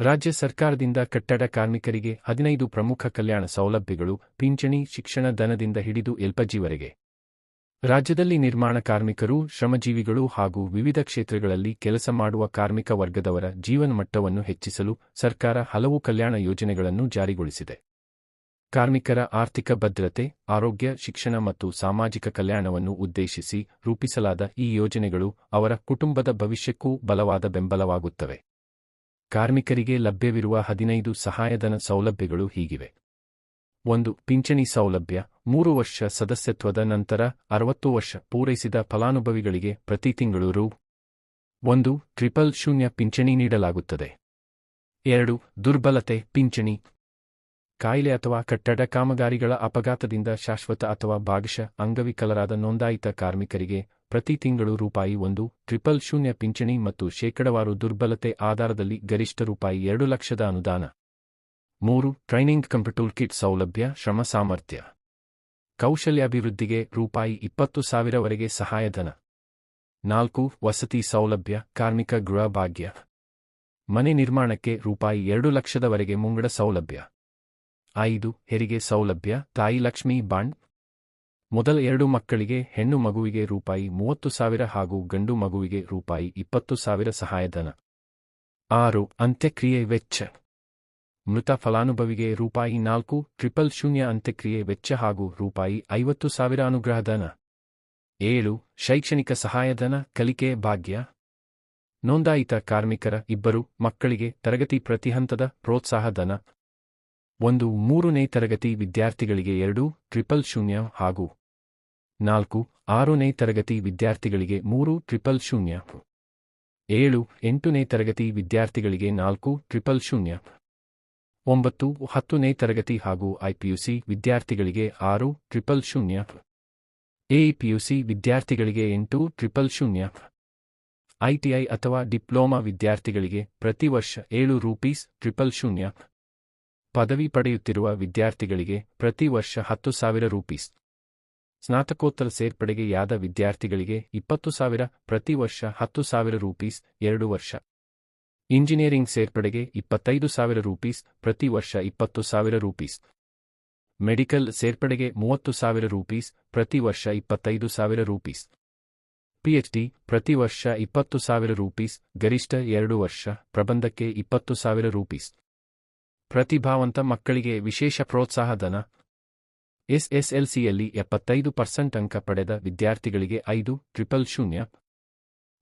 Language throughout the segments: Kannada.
ರಾಜ್ಯ ಸರ್ಕಾರದಿಂದ ಕಟ್ಟಡ ಕಾರ್ಮಿಕರಿಗೆ ಹದಿನೈದು ಪ್ರಮುಖ ಕಲ್ಯಾಣ ಸೌಲಭ್ಯಗಳು, ಪಿಂಚಣಿ, ಶಿಕ್ಷಣ ಧನದಿಂದ ಹಿಡಿದು ಎಲ್ಪಜಿವರೆಗೆ. ರಾಜ್ಯದಲ್ಲಿ ನಿರ್ಮಾಣ ಕಾರ್ಮಿಕರು, ಶ್ರಮಜೀವಿಗಳು ಹಾಗೂ ವಿವಿಧ ಕ್ಷೇತ್ರಗಳಲ್ಲಿ ಕೆಲಸ ಮಾಡುವ ಕಾರ್ಮಿಕ ವರ್ಗದವರ ಜೀವನಮಟ್ಟವನ್ನು ಹೆಚ್ಚಿಸಲು ಸರ್ಕಾರ ಹಲವು ಕಲ್ಯಾಣ ಯೋಜನೆಗಳನ್ನು ಜಾರಿಗೊಳಿಸಿದೆ. ಕಾರ್ಮಿಕರ ಆರ್ಥಿಕ ಭದ್ರತೆ, ಆರೋಗ್ಯ, ಶಿಕ್ಷಣ ಮತ್ತು ಸಾಮಾಜಿಕ ಕಲ್ಯಾಣವನ್ನು ಉದ್ದೇಶಿಸಿ ರೂಪಿಸಲಾದ ಈ ಯೋಜನೆಗಳು ಅವರ ಕುಟುಂಬದ ಭವಿಷ್ಯಕ್ಕೂ ಬಲವಾದ ಬೆಂಬಲವಾಗುತ್ತವೆ. ಕಾರ್ಮಿಕರಿಗೆ ಲಭ್ಯವಿರುವ ಹದಿನೈದು ಸಹಾಯಧನ ಸೌಲಭ್ಯಗಳು ಹೀಗಿವೆ. ಒಂದು, ಪಿಂಚಣಿ ಸೌಲಭ್ಯ, ಮೂರು ವರ್ಷ ಸದಸ್ಯತ್ವದ ನಂತರ ಅರವತ್ತು ವರ್ಷ ಪೂರೈಸಿದ ಫಲಾನುಭವಿಗಳಿಗೆ ಪ್ರತಿ ತಿಂಗಳು ರು. ಒಂದು, ಟ್ರಿಪಲ್ ಶೂನ್ಯ ಪಿಂಚಣಿ ನೀಡಲಾಗುತ್ತದೆ. ಎರಡು, ದುರ್ಬಲತೆ, ಪಿಂಚಣಿ. ಕಾಯಿಲೆ ಅಥವಾ ಕಟ್ಟಡ ಕಾಮಗಾರಿಗಳ ಅಪಘಾತದಿಂದ ಶಾಶ್ವತ ಅಥವಾ ಭಾಗಶಃ ಅಂಗವಿಕಲರಾದ ನೋಂದಾಯಿತ ಕಾರ್ಮಿಕರಿಗೆ ಪ್ರತಿ ತಿಂಗಳು ರೂಪಾಯಿ ಒಂದು, ಟ್ರಿಪಲ್ ಶೂನ್ಯ ಪಿಂಚಣಿ ಮತ್ತು ಶೇಕಡವಾರು ದುರ್ಬಲತೆ ಆಧಾರದಲ್ಲಿ ಗರಿಷ್ಠ ರೂಪಾಯಿ ಎರಡು ಲಕ್ಷದ ಅನುದಾನ. ಮೂರು, ಟ್ರೈನಿಂಗ್ ಕಂಪ್ಯೂಟರ್ ಕಿಟ್ ಸೌಲಭ್ಯ, ಶ್ರಮ ಸಾಮರ್ಥ್ಯ. ಕೌಶಲ್ಯಾಭಿವೃದ್ಧಿಗೆ ರೂಪಾಯಿ ಇಪ್ಪತ್ತು ಸಾವಿರವರೆಗೆ ಸಹಾಯಧನ. ನಾಲ್ಕು, ವಸತಿ ಸೌಲಭ್ಯ, ಕಾರ್ಮಿಕ ಗೃಹ ಭಾಗ್ಯ. ಮನೆ ನಿರ್ಮಾಣಕ್ಕೆ ರೂಪಾಯಿ ಎರಡು ಲಕ್ಷದವರೆಗೆ ಮುಂಗಡ ಸೌಲಭ್ಯ. ಐದು, ಹೆರಿಗೆ ಸೌಲಭ್ಯ, ತಾಯಿ ಲಕ್ಷ್ಮೀ ಬಾಂಡ್ ಮೊದಲ ಎರಡು ಮಕ್ಕಳಿಗೆ ಹೆಣ್ಣು ಮಗುವಿಗೆ ರೂಪಾಯಿ ಮೂವತ್ತು ಸಾವಿರ ಹಾಗೂ ಗಂಡು ಮಗುವಿಗೆ ರೂಪಾಯಿ ಇಪ್ಪತ್ತು ಸಾವಿರ ಸಹಾಯಧನ. ಆರು, ಅಂತ್ಯಕ್ರಿಯೆ ವೆಚ್ಚ. ಮೃತ ಫಲಾನುಭವಿಗೆ ರೂಪಾಯಿ ನಾಲ್ಕು, ಟ್ರಿಪಲ್ ಶೂನ್ಯ ಅಂತ್ಯಕ್ರಿಯೆ ವೆಚ್ಚ ಹಾಗೂ ರೂಪಾಯಿ ಐವತ್ತು ಸಾವಿರ ಅನುಗ್ರಹಧನ. ಏಳು, ಶೈಕ್ಷಣಿಕ ಸಹಾಯಧನ, ಕಲಿಕೆ, ಭಾಗ್ಯ. ನೋಂದಾಯಿತ ಕಾರ್ಮಿಕರ ಇಬ್ಬರು ಮಕ್ಕಳಿಗೆ ತರಗತಿ ಪ್ರತಿ ಹಂತದ ಪ್ರೋತ್ಸಾಹಧನ. ಒಂದು, ಮೂರನೇ ತರಗತಿ ವಿದ್ಯಾರ್ಥಿಗಳಿಗೆ ಎರಡು, ಟ್ರಿಪಲ್ ಶೂನ್ಯ ಹಾಗೂ ನಾಲ್ಕು, ಆರನೇ ತರಗತಿ ವಿದ್ಯಾರ್ಥಿಗಳಿಗೆ ಮೂರು, ಟ್ರಿಪಲ್ ಶೂನ್ಯ. ಏಳು, ಎಂಟನೇ ತರಗತಿ ವಿದ್ಯಾರ್ಥಿಗಳಿಗೆ ನಾಲ್ಕು, ಟ್ರಿಪಲ್ ಶೂನ್ಯ. ಒಂಬತ್ತು, ಹತ್ತನೇ ತರಗತಿ ಹಾಗೂ ಐಪಿಯುಸಿ ವಿದ್ಯಾರ್ಥಿಗಳಿಗೆ ಆರು, ಟ್ರಿಪಲ್ ಶೂನ್ಯ. ಎಇಪಿಯುಸಿ ವಿದ್ಯಾರ್ಥಿಗಳಿಗೆ ಎಂಟು, ಟ್ರಿಪಲ್ ಶೂನ್ಯ. ಐಟಿಐ ಅಥವಾ ಡಿಪ್ಲೊಮಾ ವಿದ್ಯಾರ್ಥಿಗಳಿಗೆ ಪ್ರತಿ ವರ್ಷ ಏಳು ರೂಪೀಸ್, ಟ್ರಿಪಲ್ ಶೂನ್ಯ. ಪದವಿ ಪಡೆಯುತ್ತಿರುವ ವಿದ್ಯಾರ್ಥಿಗಳಿಗೆ ಪ್ರತಿ ವರ್ಷ ಹತ್ತು ಸಾವಿರ ರೂಪೀಸ್. ಸ್ನಾತಕೋತ್ತರ ಸೇರ್ಪಡೆಗೆ ಯಾದ ವಿದ್ಯಾರ್ಥಿಗಳಿಗೆ ಇಪ್ಪತ್ತು ಸಾವಿರ ಪ್ರತಿ ವರ್ಷ ಹತ್ತು ಸಾವಿರ ರೂಪೀಸ್ ಎರಡು ವರ್ಷ. ಇಂಜಿನಿಯರಿಂಗ್ ಸೇರ್ಪಡೆಗೆ ಇಪ್ಪತ್ತೈದು ಸಾವಿರ ರೂಪೀಸ್ ಪ್ರತಿ ವರ್ಷ ಇಪ್ಪತ್ತು ಸಾವಿರ ರೂಪೀಸ್. ಮೆಡಿಕಲ್ ಸೇರ್ಪಡೆಗೆ ಮೂವತ್ತು ಸಾವಿರ ರೂಪೀಸ್ ಪ್ರತಿ ವರ್ಷ ಇಪ್ಪತ್ತೈದು ಸಾವಿರ ರೂಪೀಸ್. ಪಿಎಚ್ಡಿ ಪ್ರತಿ ವರ್ಷ ಇಪ್ಪತ್ತು ಸಾವಿರ ರೂಪೀಸ್ ಗರಿಷ್ಠ ಎರಡು ವರ್ಷ ಪ್ರಬಂಧಕ್ಕೆ ಇಪ್ಪತ್ತು ಸಾವಿರ ರೂಪೀಸ್. ಪ್ರತಿಭಾವಂತ ಮಕ್ಕಳಿಗೆ ವಿಶೇಷ ಪ್ರೋತ್ಸಾಹಧನ ಎಸ್ಎಸ್ಎಲ್ಸಿಯಲ್ಲಿ ಎಪ್ಪತ್ತೈದು ಪರ್ಸೆಂಟ್ ಅಂಕ ಪಡೆದ ವಿದ್ಯಾರ್ಥಿಗಳಿಗೆ ಐದು, ಟ್ರಿಪಲ್ ಶೂನ್ಯ.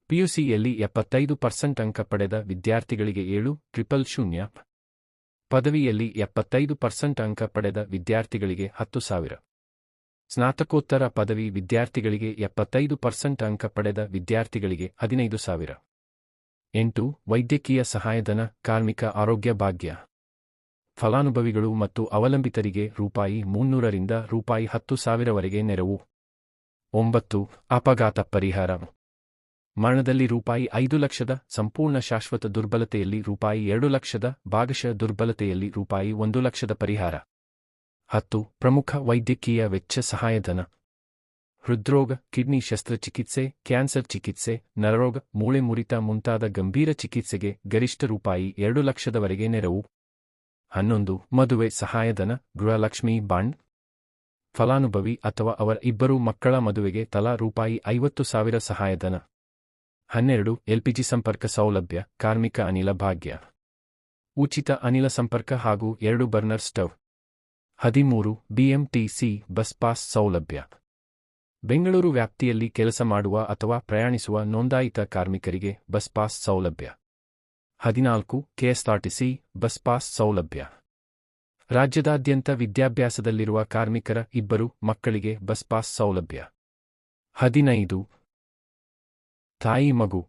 ಪಿಯುಸಿಯಲ್ಲಿ ಎಪ್ಪತ್ತೈದು ಪರ್ಸೆಂಟ್ ಅಂಕ ಪಡೆದ ವಿದ್ಯಾರ್ಥಿಗಳಿಗೆ ಏಳು, ಟ್ರಿಪಲ್ ಶೂನ್ಯ. ಪದವಿಯಲ್ಲಿ ಎಪ್ಪತ್ತೈದು ಪರ್ಸೆಂಟ್ ಅಂಕ ಪಡೆದ ವಿದ್ಯಾರ್ಥಿಗಳಿಗೆ ಹತ್ತು ಸಾವಿರ. ಸ್ನಾತಕೋತ್ತರ ಪದವಿ ವಿದ್ಯಾರ್ಥಿಗಳಿಗೆ ಎಪ್ಪತ್ತೈದು ಪರ್ಸೆಂಟ್ ಅಂಕ ಪಡೆದ ವಿದ್ಯಾರ್ಥಿಗಳಿಗೆ ಹದಿನೈದು ಸಾವಿರ. ಎಂಟು, ವೈದ್ಯಕೀಯ ಸಹಾಯಧನ, ಕಾರ್ಮಿಕ ಆರೋಗ್ಯ ಭಾಗ್ಯ. ಫಲಾನುಭವಿಗಳು ಮತ್ತು ಅವಲಂಬಿತರಿಗೆ ರೂಪಾಯಿ ಮುನ್ನೂರರಿಂದ ರೂಪಾಯಿ ಹತ್ತು ಸಾವಿರವರೆಗೆ ನೆರವು. ಒಂಬತ್ತು, ಅಪಘಾತ ಪರಿಹಾರ. ಮರಣದಲ್ಲಿ ರೂಪಾಯಿ ಐದು ಲಕ್ಷದ ಸಂಪೂರ್ಣ ಶಾಶ್ವತ ದುರ್ಬಲತೆಯಲ್ಲಿ ರೂಪಾಯಿ ಎರಡು ಲಕ್ಷದ ಭಾಗಶಃ ದುರ್ಬಲತೆಯಲ್ಲಿ ರೂಪಾಯಿ ಒಂದು ಲಕ್ಷದ ಪರಿಹಾರ. ಹತ್ತು, ಪ್ರಮುಖ ವೈದ್ಯಕೀಯ ವೆಚ್ಚ ಸಹಾಯಧನ. ಹೃದ್ರೋಗ, ಕಿಡ್ನಿ ಶಸ್ತ್ರಚಿಕಿತ್ಸೆ, ಕ್ಯಾನ್ಸರ್ ಚಿಕಿತ್ಸೆ, ನರರೋಗ, ಮೂಳೆ ಮುರಿತ ಮುಂತಾದ ಗಂಭೀರ ಚಿಕಿತ್ಸೆಗೆ ಗರಿಷ್ಠ ರೂಪಾಯಿ ಎರಡು ಲಕ್ಷದವರೆಗೆ ನೆರವು. ಹನ್ನೊಂದು, ಮದುವೆ ಸಹಾಯಧನ, ಗೃಹಲಕ್ಷ್ಮಿ ಬಾಂಡ್. ಫಲಾನುಭವಿ ಅಥವಾ ಅವರ ಇಬ್ಬರು ಮಕ್ಕಳ ಮದುವೆಗೆ ತಲಾ ರೂಪಾಯಿ ಐವತ್ತು ಸಾವಿರ ಸಹಾಯಧನ. ಹನ್ನೆರಡು, ಎಲ್ಪಿಜಿ ಸಂಪರ್ಕ ಸೌಲಭ್ಯ, ಕಾರ್ಮಿಕ ಅನಿಲ ಭಾಗ್ಯ. ಉಚಿತ ಅನಿಲ ಸಂಪರ್ಕ ಹಾಗೂ ಎರಡು ಬರ್ನರ್ ಸ್ಟವ್. ಹದಿಮೂರು, ಬಿಎಂಟಿಸಿ ಬಸ್ ಪಾಸ್ ಸೌಲಭ್ಯ. ಬೆಂಗಳೂರು ವ್ಯಾಪ್ತಿಯಲ್ಲಿ ಕೆಲಸ ಮಾಡುವ ಅಥವಾ ಪ್ರಯಾಣಿಸುವ ನೋಂದಾಯಿತ ಕಾರ್ಮಿಕರಿಗೆ ಬಸ್ ಪಾಸ್ ಸೌಲಭ್ಯ. ಹದಿನಾಲ್ಕು, ಕೆಎಸ್ಆರ್ಟಿಸಿ, ಬಸ್ ಪಾಸ್ ಸೌಲಭ್ಯ. ರಾಜ್ಯದಾದ್ಯಂತ ವಿದ್ಯಾಭ್ಯಾಸದಲ್ಲಿರುವ ಕಾರ್ಮಿಕರ ಇಬ್ಬರು ಮಕ್ಕಳಿಗೆ ಬಸ್ ಪಾಸ್ ಸೌಲಭ್ಯ. ಹದಿನೈದು. ತಾಯಿ ಮಗು.